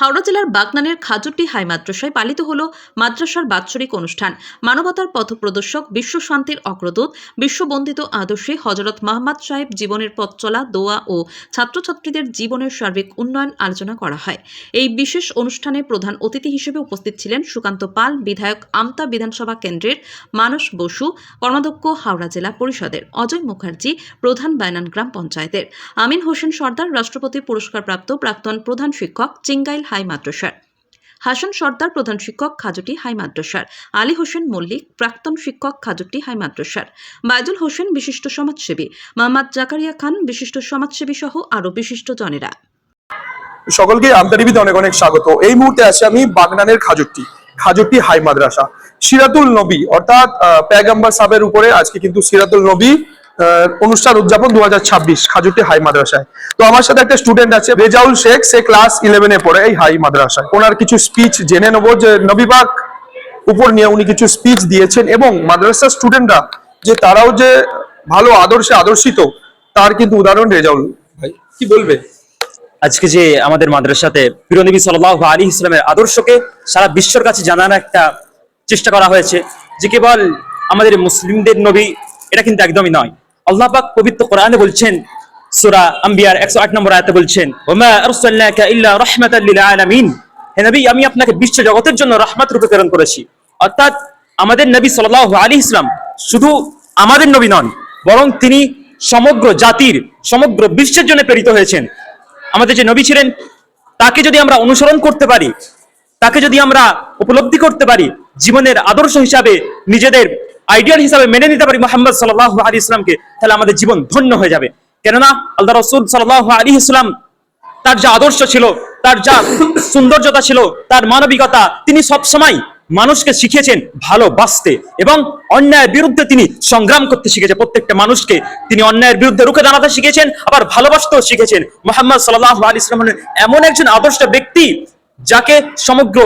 হাওড়া জেলার বাগনানের খাজুটি হাই মাদ্রাসায় পালিত হল মাদ্রাসার বাৎসরিক অনুষ্ঠান। মানবতার পথপ্রদর্শক বিশ্ব শান্তির অগ্রদূত, বিশ্ববন্দিত আদর্শে হজরত মাহমদ সাহেব জীবনের পথ চলা, দোয়া ও ছাত্রছাত্রীদের জীবনের সার্বিক উন্নয়ন আলোচনা করা হয়। এই বিশেষ অনুষ্ঠানে প্রধান অতিথি হিসেবে উপস্থিত ছিলেন সুকান্ত পাল, বিধায়ক আমতা বিধানসভা কেন্দ্রের মানস বসু কর্মাধ্যক্ষ হাওড়া জেলা পরিষদের অজয় মুখার্জি, প্রধান বায়নান গ্রাম পঞ্চায়েতের। আমিন হোসেন সর্দার, রাষ্ট্রপতি পুরস্কারপ্রাপ্ত প্রাক্তন প্রধান শিক্ষক, চিঙ্গাইল হাই মাদ্রাসার। হাসান সর্দার প্রধান শিক্ষক, খাজুটি হাই মাদ্রাসার। আলী হোসেন মল্লিক, প্রাক্তন শিক্ষক, খাজুটি হাই মাদ্রাসার। বাইদুল হোসেন, বিশিষ্ট সমাজসেবী। মোহাম্মদ জাকারিয়া খান, বিশিষ্ট সমাজসেবী সহ আরও বিশিষ্ট জনেরা। সকলকে আন্তরিবিতে অনেক অনেক স্বাগত। এই মুহূর্তে আছি আমি বাগনানের খাজুট্টি খাজুট্টি হাই মাদ্রাসা, সিরাতুল নবী, অর্থাৎ পেগাম্বার সাহেবের উপরে আজকে কিন্তু সিরাতুল নবী অনুষ্ঠান উদযাপন দু হাজার ছাব্বিশ খাজুট্টি হাই মাদ্রাসায়। তো আমার সাথে একটা স্টুডেন্ট আছে, রেজাউল শেখ, সে ক্লাস ইলেভেনে পড়ে এই হাই মাদ্রাসায়। ওনার কিছু স্পিচ জেনে নেব যে নবীবাগ উপর নিয়ে উনি কিছু স্পিচ দিয়েছেন এবং মাদ্রাসার স্টুডেন্টরা যে তারাও যে ভালো আদর্শে আদর্শিত, তার কিন্তু উদাহরণ রেজাউল ভাই, কি বলবে? আজকে যে আমাদের মাদ্রাসাতে প্রিয়নবী সাল্লাহ আলী ইসলামের আদর্শকে সারা বিশ্বর কাছে জানার একটা চেষ্টা করা হয়েছে, যে কেবল আমাদের মুসলিমদের নবী, এটা কিন্তু একদমই নয়। আল্লাহ পাক পবিত্র কোরআনে বলছেন, সূরা আম্বিয়ার 108 নম্বর আয়াতে বলছেন, ওমা আরসালনাকা ইল্লা রাহমাতাল লিল আলামিন। হে নবী, আমি আপনাকে বিশ্ব জগতের জন্য রহমত রূপে প্রেরণ করেছি। অর্থাৎ আমাদের নবী সাল্লাল্লাহু আলাইহি ইসলাম শুধু আমাদের নবী নন, বরং তিনি সমগ্র জাতির, সমগ্র বিশ্বের জন্য প্রেরিত হয়েছেন। আমাদের যে নবী ছিলেন, তাকে যদি আমরা অনুসরণ করতে পারি, তাকে যদি আমরা উপলব্ধি করতে পারি, জীবনের আদর্শ হিসাবে নিজেদের আইডিয়াল হিসাবে মেনে নিতে পারি মোহাম্মদ সাল্লাহ আলী ইসলামকে তাহলে আমাদের জীবন ধন্য হয়ে যাবে। কেননা আল্লাহ রসুল সাল্লাহ আলী ইসলাম তার যা আদর্শ ছিল, তার যা সৌন্দর্যতা ছিল, তার মানবিকতা, তিনি সব সময় মানুষকে শিখিয়েছেন ভালোবাসতে এবং অন্যায়ের বিরুদ্ধে তিনি সংগ্রাম করতে শিখেছেন প্রত্যেকটা মানুষকে তিনি অন্যায়ের বিরুদ্ধে রুখে দাঁড়াতে শিখেছেন, আবার ভালোবাসতেও শিখেছেন। মোহাম্মদ সাল্লাহ আলী ইসলাম এমন একজন আদর্শ ব্যক্তি যাকে সমগ্র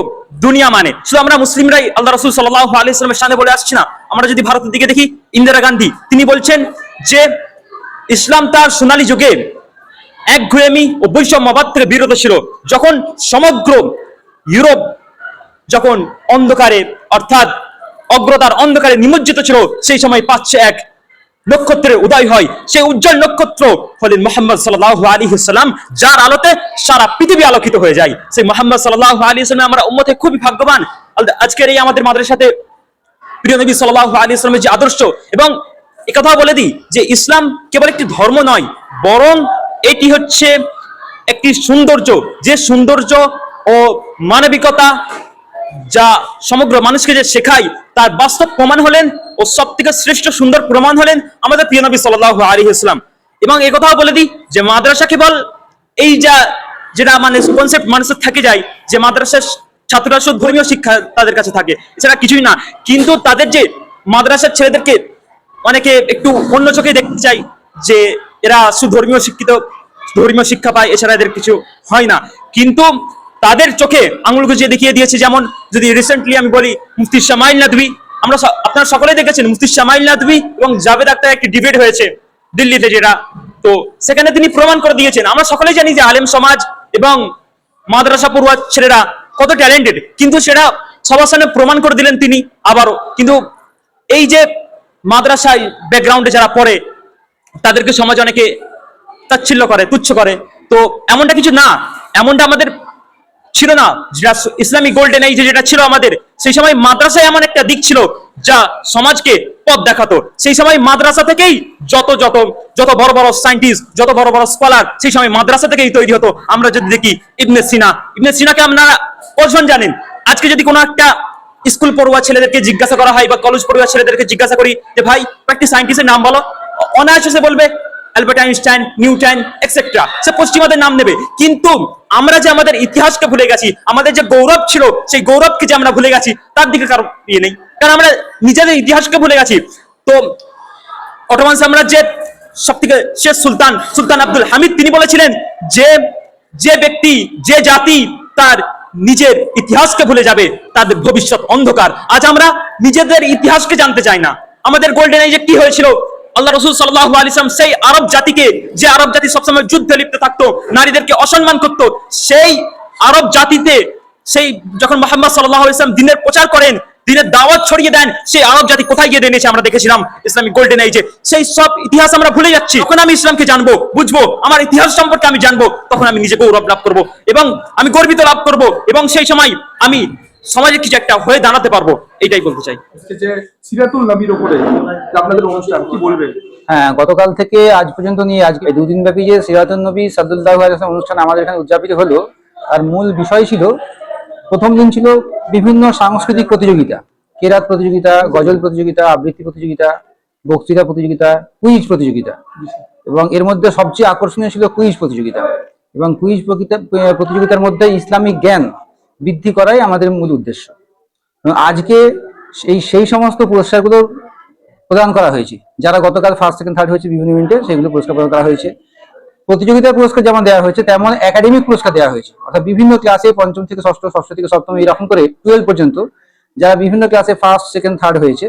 দুনিয়া মানে। শুধু আমরা মুসলিমরাই আল্লাহ রসুল সাল্লাহ আলী ইসলামের সামনে বলে আসছি না। আমরা যদি ভারতের দিকে দেখি, ইন্দিরা গান্ধী, তিনি বলছেন যে ইসলাম তার সোনালী যুগে একঘেয়েমি ও বৈষম্যবাদ থেকে বিরত ছিল। যখন সমগ্র ইউরোপ যখন অন্ধকারে, অর্থাৎ অগ্রতার অন্ধকারে নিমজ্জিত ছিল, সেই সময় পাচ্ছে এক নক্ষত্রের উদয় হয়। সেই উজ্জ্বল নক্ষত্র হলেন মোহাম্মদ সাল্লাহ আলী যার আলোতে সারা পৃথিবী আলোকিত হয়ে যায়। সেই মোহাম্মদ সাল্লাহ আলী সাল্লাম আমরা উম্মতে খুবই ভাগ্যবান। আজকের এই আমাদের মাদ্রাসাতে প্রিয় নবী সাল্লাহ আলী ইসলামের যে আদর্শ এবং একথাও বলে দিই যে ইসলাম কেবল একটি ধর্ম নয়, বরং এটি হচ্ছে একটি সৌন্দর্য। যে সৌন্দর্য ও মানবিকতা যা সমগ্র মানুষকে যে শেখায়, তার বাস্তব প্রমাণ হলেন ও সব থেকে শ্রেষ্ঠ সুন্দর প্রমাণ হলেন আমাদের প্রিয় নবী সাল্লাহ আলী ইসলাম এবং কথাও বলে দিই যে মাদ্রাসা কেবল এই যা, যেটা মানে কনসেপ্ট মানুষের থেকে যায়, যে মাদ্রাসার ছাত্ররা ধর্মীয় শিক্ষা তাদের কাছে থাকে, এছাড়া কিছুই না। কিন্তু তাদের যে মাদ্রাসার ছেলেদেরকে অনেকে একটু অন্য চোখে দেখতে চাই যে এরা সুধর্মীয় শিক্ষিত, ধর্মীয় শিক্ষা পায়, এছাড়া এদের কিছু হয় না। কিন্তু তাদের চোখে আঙুল গুজিয়ে দেখিয়ে দিয়েছে যেমন যদি রিসেন্টলি আমি বলি মুফতি শামাইল নাদবি আমরা আপনারা সকলেই দেখেছেন মুফতি শামাইল নাদবি এবং জাভেদ আক্তার একটি ডিবেট হয়েছে দিল্লিতে যেটা। তো সেখানে তিনি প্রমাণ করে দিয়েছেন, আমরা সকলেই জানি যে আলেম সমাজ এবং মাদ্রাসা পড়ুয়া ছেলেরা কত ট্যালেন্টেড কিন্তু সেটা সবার সামনে প্রমাণ করে দিলেন তিনি আবারও। কিন্তু এই যে মাদ্রাসায় ব্যাকগ্রাউন্ডে যারা পড়ে, তাদেরকে সমাজ অনেকে তাচ্ছিল্য করে, তুচ্ছ করে। তো এমনটা কিছু না, এমনটা আমাদের ছিল না। যেটা ইসলামিক গোল্ডেন এই যেটা ছিল আমাদের, সেই সময় মাদ্রাসায় এমন একটা দিক ছিল যা সমাজকে পথ দেখাতো। সেই সময় মাদ্রাসা থেকেই যত যত যত বড় বড় সায়েন্টিস্ট যত বড় বড় স্কলার সেই সময় মাদ্রাসা থেকেই তৈরি হতো। আমরা যদি দেখি ইবনে সিনা, ইবনে সিনাকে আপনারা কজন জানেন। আজকে যদি কোনো একটা স্কুল পড়ুয়া ছেলেদেরকে জিজ্ঞাসা করা হয় বা কলেজ পড়ুয়া ছেলেদেরকে জিজ্ঞাসা করি যে, ভাই কয়েকটি সায়েন্টিস্টের নাম বলো। অনায়াসে সে বলবে অ্যালবার্ট আইনস্টাইন নিউটন এক্সেট্রা সে পশ্চিমাদের নাম নেবে। কিন্তু আমরা যে আমাদের ইতিহাসকে ভুলে গেছি, আমাদের যে গৌরব ছিল, সেই গৌরবকে যে আমরা ভুলে গেছি, তার দিকে কারও ইয়ে নেই। কারণ আমরা নিজেদের ইতিহাসকে ভুলে গেছি। তো অটোমান সাম্রাজ্যের সব থেকে শেষ সুলতান সুলতান আব্দুল হামিদ, তিনি বলেছিলেন যে যে ব্যক্তি, যে জাতি তার নিজের ইতিহাসকে ভুলে যাবে তাদের ভবিষ্যৎ অন্ধকার। আজ আমরা নিজেদের ইতিহাসকে জানতে চাই না। আমাদের গোল্ডেন এজে কি হয়েছিল? আল্লাহ রসুল সাল্লাহ আলিসাম সেই আরব জাতিকে, যে আরব জাতি সবসময় যুদ্ধে লিপ্ত থাকতো, নারীদেরকে অসম্মান করত, সেই আরব জাতিতে, সেই যখন মোহাম্মদ সাল্লাহ ইসলাম দিনের প্রচার করেন দিনের দাওয়াত ছড়িয়ে দেন। সেই আরব জাতি কোথায় গিয়ে এনেছে আমরা দেখেছিলাম ইসলামিক গোল্ডেন এজে সেই সব ইতিহাস আমরা ভুলে যাচ্ছি। যখন আমি ইসলামকে জানব বুঝব আমার ইতিহাস সম্পর্কে আমি জানব। তখন আমি নিজে গৌরব লাভ করব এবং আমি গর্বিত লাভ করব এবং সেই সময় আমি সমাজে কিছু একটা হয়ে দাঁড়াতে পারব এটাই বলতে চাই। আজকে যে সিরাতুল নবীর উপরে আপনাদের অনুষ্ঠান কি বলবেন? হ্যাঁ গতকাল থেকে আজ পর্যন্ত নিয়ে আজকে দুদিন ব্যাপী যে সিরাতুল নবী সাদুল্লাহ অনুষ্ঠান আমাদের এখানে উদযাপিত হলো তার মূল বিষয় ছিল প্রথম দিন ছিল বিভিন্ন সাংস্কৃতিক প্রতিযোগিতা। কেরাত প্রতিযোগিতা, গজল প্রতিযোগিতা, আবৃত্তি প্রতিযোগিতা, বক্তৃতা প্রতিযোগিতা কুইজ প্রতিযোগিতা। এবং এর মধ্যে সবচেয়ে আকর্ষণীয় ছিল কুইজ প্রতিযোগিতা। এবং কুইজ প্রতিযোগিতার মধ্যে ইসলামিক জ্ঞান বৃদ্ধি করাই আমাদের মূল উদ্দেশ্য। আজকে সেই সেই সমস্ত পুরস্কারগুলো প্রদান করা হয়েছে। যারা গতকাল ফার্স্ট সেকেন্ড থার্ড হয়েছে বিভিন্ন ইভেন্টে সেগুলো পুরস্কার প্রদান করা হয়েছে। প্রতিযোগিতার পুরস্কার যেমন দেওয়া হয়েছে, তেমন একাডেমিক পুরস্কার দেওয়া হয়েছে। অর্থাৎ বিভিন্ন ক্লাসে পঞ্চম থেকে ষষ্ঠ ষষ্ঠ থেকে সপ্তম এরকম করে টুয়েলভ পর্যন্ত যারা বিভিন্ন ক্লাসে ফার্স্ট সেকেন্ড থার্ড হয়েছে,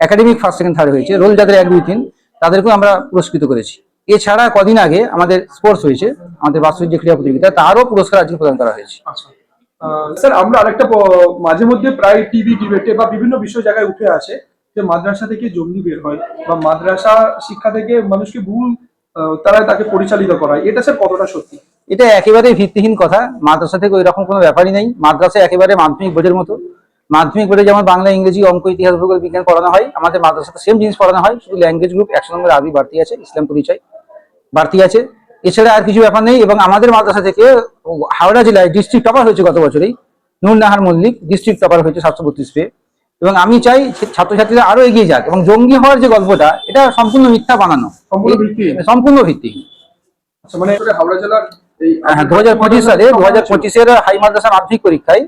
একাডেমিক ফার্স্ট সেকেন্ড থার্ড হয়েছে রোল যাদের এক, দুই, তিন, তাদেরকেও আমরা পুরস্কৃত করেছি। এছাড়া কদিন আগে আমাদের স্পোর্টস হয়েছে, আমাদের বাৎসরিক যে ক্রীড়া প্রতিযোগিতা, তারও পুরস্কার আজকে প্রদান করা হয়েছে। আচ্ছা। স্যার আমরা আরেকটা মাঝে মধ্যে প্রায় টিভি ডিবেটে বা বিভিন্ন বিষয় জায়গায় উঠে আসে যে মাদ্রাসা থেকে জঙ্গি বের হয় বা মাদ্রাসা শিক্ষা থেকে মানুষকে ভুল তারা তাকে পরিচালিত করা এটা স্যার কতটা সত্যি? এটা একেবারে ভিত্তিহীন কথা। মাদ্রাসা থেকে ওই রকম কোনো ব্যাপারই নেই। মাদ্রাসা একেবারে মাধ্যমিক বোর্ডের মতো। মাধ্যমিক বোর্ডে যেমন বাংলা, ইংরেজি, অঙ্ক, ইতিহাস, ভূগোল, বিজ্ঞান পড়ানো হয়, আমাদের মাদ্রাসাতে সেম জিনিস পড়ানো হয়, শুধু ল্যাঙ্গুয়েজ গ্রুপ একশো নম্বর আরবি বাড়তি আছে, ইসলাম পরিচয় বাড়তি আছে। এছাড়া আর কিছু ব্যাপার নেই এবং আমাদের মাদ্রাসা থেকে হাওড়া জেলায় ডিস্ট্রিক্ট টপার হয়েছে গত বছরেই। নুর নাহার মল্লিক ডিস্ট্রিক্ট টপার হয়েছে সাতশো বত্রিশ পেয়ে। এবং আমি চাই ছাত্রছাত্রীরা আরও এগিয়ে যাক এবং জঙ্গি হওয়ার যে গল্পটা এটা সম্পূর্ণ মিথ্যা বানানো। সম্পূর্ণ ভিত্তিহীন। ভিত্তিহীন। আচ্ছা মানে হাওড়া জেলার হ্যাঁ দু হাজার পঁচিশ সালে দু হাজার পঁচিশের হাই মাদ্রাসা মাধ্যমিক পরীক্ষায়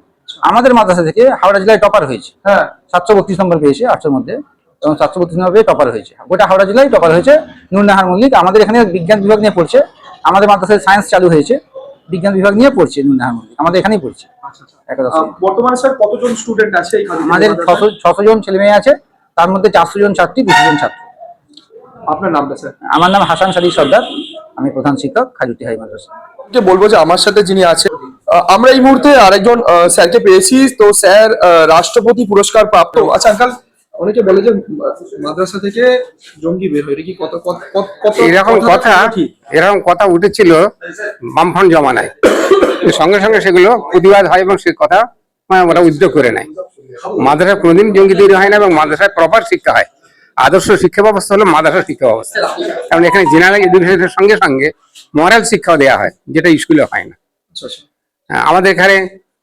আমাদের মাদ্রাসা থেকে হাওড়া জেলায় টপার হয়েছে। হ্যাঁ। সাতশো বত্রিশ নম্বর পেয়েছে আটশোর মধ্যে এবং সাতশো বত্রিশ নম্বর পেয়ে টপার হয়েছে। গোটা হাওড়া জেলায় টপার হয়েছে। নুরনাহার মল্লিক আমাদের এখানে বিজ্ঞান বিভাগ নিয়ে পড়ছে। আমাদের মাদ্রাসায় সায়েন্স চালু হয়েছে। বিজ্ঞান বিভাগ নিয়ে পড়ছে আমাদের এখানেই পড়ছে। আচ্ছা আচ্ছা। বর্তমানে স্যার কতজন স্টুডেন্ট আছে আমাদের ছশো জন ছেলে মেয়ে আছে তার মধ্যে চারশো জন ছাত্রী দুশো জন ছাত্র। আপনার নামটা স্যার? আমার নাম হাসান সালি সর্দার আমি প্রধান শিক্ষক খাজুটি হাই মাদ্রাসা। বলব যে আমার সাথে যিনি আছে আহ, আমরা এই মুহূর্তে আরেকজন আহ, স্যারকে পেয়েছি। তো স্যার আহ, রাষ্ট্রপতি পুরস্কার প্রাপ্ত। আচ্ছা আঙ্কাল অনেকে বলে যে মাদ্রাসা থেকে জঙ্গি বের হয় এটা কি কত কত- এরকম কথা এরকম কথা উঠেছিল বামফ্রন্ট জমানায়। সঙ্গে সঙ্গে সেগুলো প্রতিবাদ হয় এবং সে কথা মানে ওরা উদ্যোগ করে নেয়। মাদ্রাসা কোনোদিন জঙ্গি তৈরি হয় না এবং মাদ্রাসায় প্রপার শিক্ষা হয়। আদর্শ শিক্ষা ব্যবস্থা হলো মাদ্রাসা শিক্ষা ব্যবস্থা। কারণ এখানে জেনারেল এডুকেশনের সঙ্গে সঙ্গে মরাল শিক্ষাও দেওয়া হয় যেটা স্কুলে হয় না। আচ্ছা আচ্ছা। আমাদের এখানে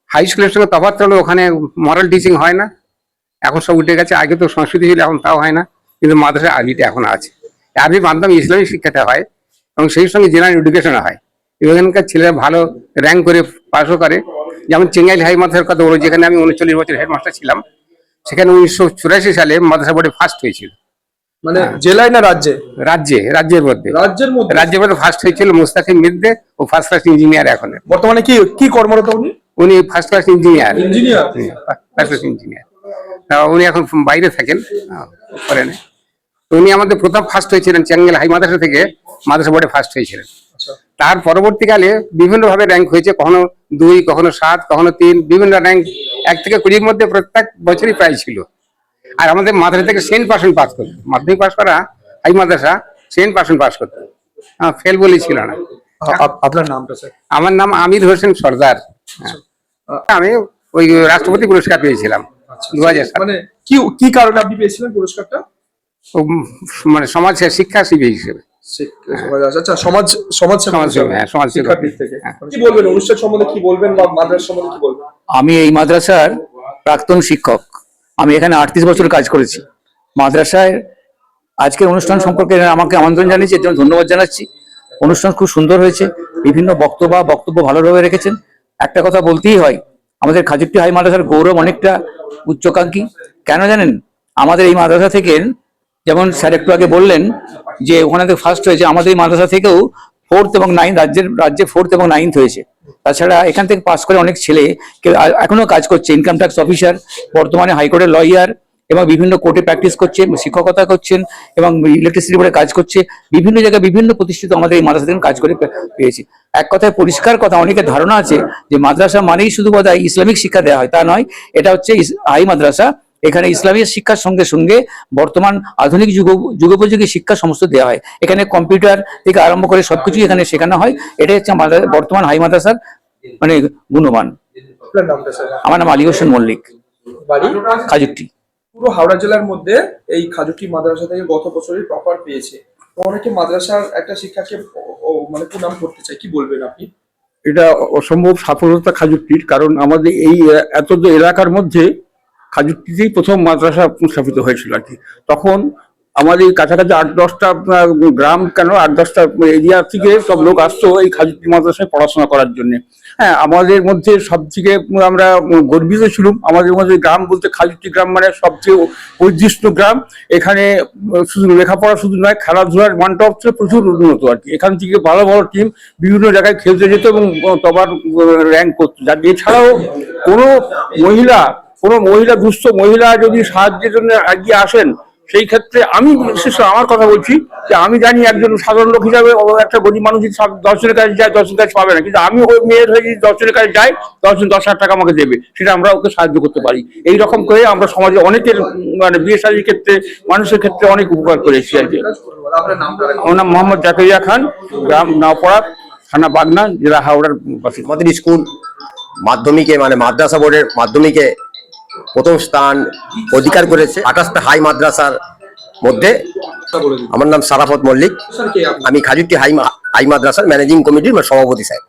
হাই স্কুলের সঙ্গে তফাৎ হলো ওখানে মরাল টিচিং হয় না। এখন সব উঠে গেছে। আগে তো সংস্কৃতি ছিল এখন তাও হয় না। কিন্তু মাদ্রাসা আরবিটা এখন আছে। আরবি মাধ্যমে ইসলামিক শিক্ষাটা হয় এবং সেই সঙ্গে জেনারেল এডুকেশন হয়। এখানকার ছেলেরা ভালো র্যাঙ্ক করে পাশও করে। যেমন চেঙ্গাইল হাই মাদ্রাসার কথা বলো যেখানে আমি উনচল্লিশ বছর হেডমাস্টার ছিলাম। সেখানে উনিশশো চুরাশি সালে মাদ্রাসা বোর্ডে ফার্স্ট হয়েছিল। মানে জেলায় না রাজ্যে? রাজ্যে রাজ্যের মধ্যে। রাজ্যের মধ্যে? রাজ্যের মধ্যে ফার্স্ট হয়েছিল মুস্তাকিম মিদ্দে ও ফার্স্ট ক্লাস ইঞ্জিনিয়ার এখন। বর্তমানে কি কি কর্মরত উনি? উনি first class engineer engineer first class engineer উনি এখন বাইরে থাকেন। ফরেনে তো উনি আমাদের প্রথম ফার্স্ট হয়েছিলেন চ্যাঙ্গেল হাই মাদ্রাসা থেকে মাদ্রাসা বোর্ডে ফার্স্ট হয়েছিলেন। আচ্ছা। তার পরবর্তীকালে বিভিন্ন ভাবে র্যাঙ্ক হয়েছে কখনো দুই কখনো সাত কখনো তিন বিভিন্ন র্যাঙ্ক এক থেকে কুড়ির মধ্যে প্রত্যেক বছরই প্রায় ছিল। আর আমাদের মাদ্রাসা থেকে সেন্ট পার্সেন্ট পাস করতো। মাধ্যমিক পাস করা হাই মাদ্রাসা সেন্ট পার্সেন্ট পাস করতো। ফেল বলেই ছিল না। আপনার নামটা স্যার আমার নাম আমির হোসেন সর্দার। হ্যাঁ। আমি ওই রাষ্ট্রপতি পুরস্কার পেয়েছিলাম। দু হাজার মানে কি কি কারণে আপনি পেয়েছিলেন পুরস্কারটা? মানে সমাজ শিক্ষা শিবি হিসেবে। আচ্ছা সমাজ সমাজ সমাজ হ্যাঁ, সমাজ হ্যাঁ। কি বলবেন অনুষ্ঠান সম্বন্ধে কি বলবেন বা মাদ্রাসা সম্বন্ধে কি বলবেন? আমি এই মাদ্রাসার প্রাক্তন শিক্ষক। আমি এখানে আটত্রিশ বছর কাজ করেছি। মাদ্রাসায় আজকের অনুষ্ঠান সম্পর্কে আমাকে আমন্ত্রণ জানিয়েছে এর জন্য ধন্যবাদ জানাচ্ছি। অনুষ্ঠান খুব সুন্দর হয়েছে। বিভিন্ন বক্তব্য বক্তব্য ভালোভাবে রেখেছেন। একটা কথা বলতেই হয় আমাদের খাজুরটি হাই মাদ্রাসার গৌরব অনেকটা উচ্চকাঙ্ক্ষী। কেন জানেন? আমাদের এই মাদ্রাসা থেকে যেমন স্যার একটু আগে বললেন যে ওখানে তো ফার্স্ট হয়েছে, আমাদের এই মাদ্রাসা থেকেও ফোর্থ এবং নাইন্থ রাজ্যের, রাজ্যে ফোর্থ এবং নাইন্থ হয়েছে। তাছাড়া এখান থেকে পাস করে অনেক ছেলে এখনও কাজ করছে ইনকাম ট্যাক্স অফিসার বর্তমানে হাইকোর্টের লয়ার এবং বিভিন্ন কোর্টে প্র্যাকটিস করছে শিক্ষকতা করছেন এবং ইলেকট্রিসিটি বোর্ডে কাজ করছে। বিভিন্ন জায়গায় বিভিন্ন প্রতিষ্ঠিত আমাদের এই মাদ্রাসা থেকে কাজ করে পেয়েছি। এক কথায় পরিষ্কার কথা অনেকের ধারণা আছে যে মাদ্রাসা মানেই শুধু বোধহয় ইসলামিক শিক্ষা দেওয়া হয় তা নয় এটা হচ্ছে হাই মাদ্রাসা। এখানে ইসলামিক শিক্ষার সঙ্গে সঙ্গে বর্তমান আধুনিক যুগ যুগোপযোগী শিক্ষা সমস্ত দেওয়া হয়। এখানে কম্পিউটার থেকে আরম্ভ করে সবকিছুই এখানে শেখানো হয়। এটাই হচ্ছে বর্তমান হাই মাদ্রাসার মানে গুণমান। আমার নাম আলী হোসেন মল্লিক। খাজুকটি পুরো হাওড়া জেলার মধ্যে এই খাজুটি মাদ্রাসা থেকে গত বছরই প্রপার পেয়েছে। অনেকে মাদ্রাসার একটা শিক্ষাকে মানে প্রণাম করতে চাই কি বলবেন আপনি? এটা অসম্ভব সাফল্যতা খাজুটির কারণ আমাদের এই এত এলাকার মধ্যে খাজুটিতেই প্রথম মাদ্রাসা স্থাপিত হয়েছিল আর কি। তখন আমাদের কাছাকাছি আট দশটা গ্রাম কেন? আট দশটা এরিয়া থেকে সব লোক আসতো এই খাজুরটি মাদ্রাসায় পড়াশোনা করার জন্য। হ্যাঁ আমাদের মধ্যে সব থেকে আমরা গর্বিত ছিলাম। আমাদের মধ্যে গ্রাম বলতে খাজুরটি গ্রাম মানে সবচেয়ে ঐতিহ্য গ্রাম। এখানে শুধু লেখাপড়া শুধু নয়, খেলাধুলার মানটা হচ্ছে প্রচুর উন্নত আর কি। এখান থেকে ভালো ভালো টিম বিভিন্ন জায়গায় খেলতে যেত এবং তবার র্যাঙ্ক করতো। যার এছাড়াও কোনো মহিলা কোনো মহিলা, দুস্থ মহিলা যদি সাহায্যের জন্য এগিয়ে আসেন সেই ক্ষেত্রে আমি বিশেষ আমার কথা বলছি যে আমি জানি একজন সাধারণ লোক হিসাবে একটা গরিব মানুষ যদি দর্শনের কাছে যায়, দর্শনের কাছে পাবে না। কিন্তু আমি ওই মেয়ের হয়ে যদি দর্শনের কাছে যাই দশজন দশ হাজার টাকা আমাকে দেবে। সেটা আমরা ওকে সাহায্য করতে পারি। এই রকম করে আমরা সমাজে অনেকের মানে বিয়ে শাদীর ক্ষেত্রে, মানুষের ক্ষেত্রে অনেক উপকার করেছি আর কি। আমার নাম মোহাম্মদ জাকারিয়া খান, গ্রাম নাওপাড়া থানা বাগনা, জেলা হাওড়ার স্কুল মাধ্যমিকে মানে মাদ্রাসা বোর্ডের মাধ্যমিকে প্রথম স্থান অধিকার করেছে আঠাশটা হাই মাদ্রাসার মধ্যে। আমার নাম সারাফত মল্লিক। আমি খাজুটি হাই হাই মাদ্রাসার ম্যানেজিং কমিটির সভাপতি, স্যার।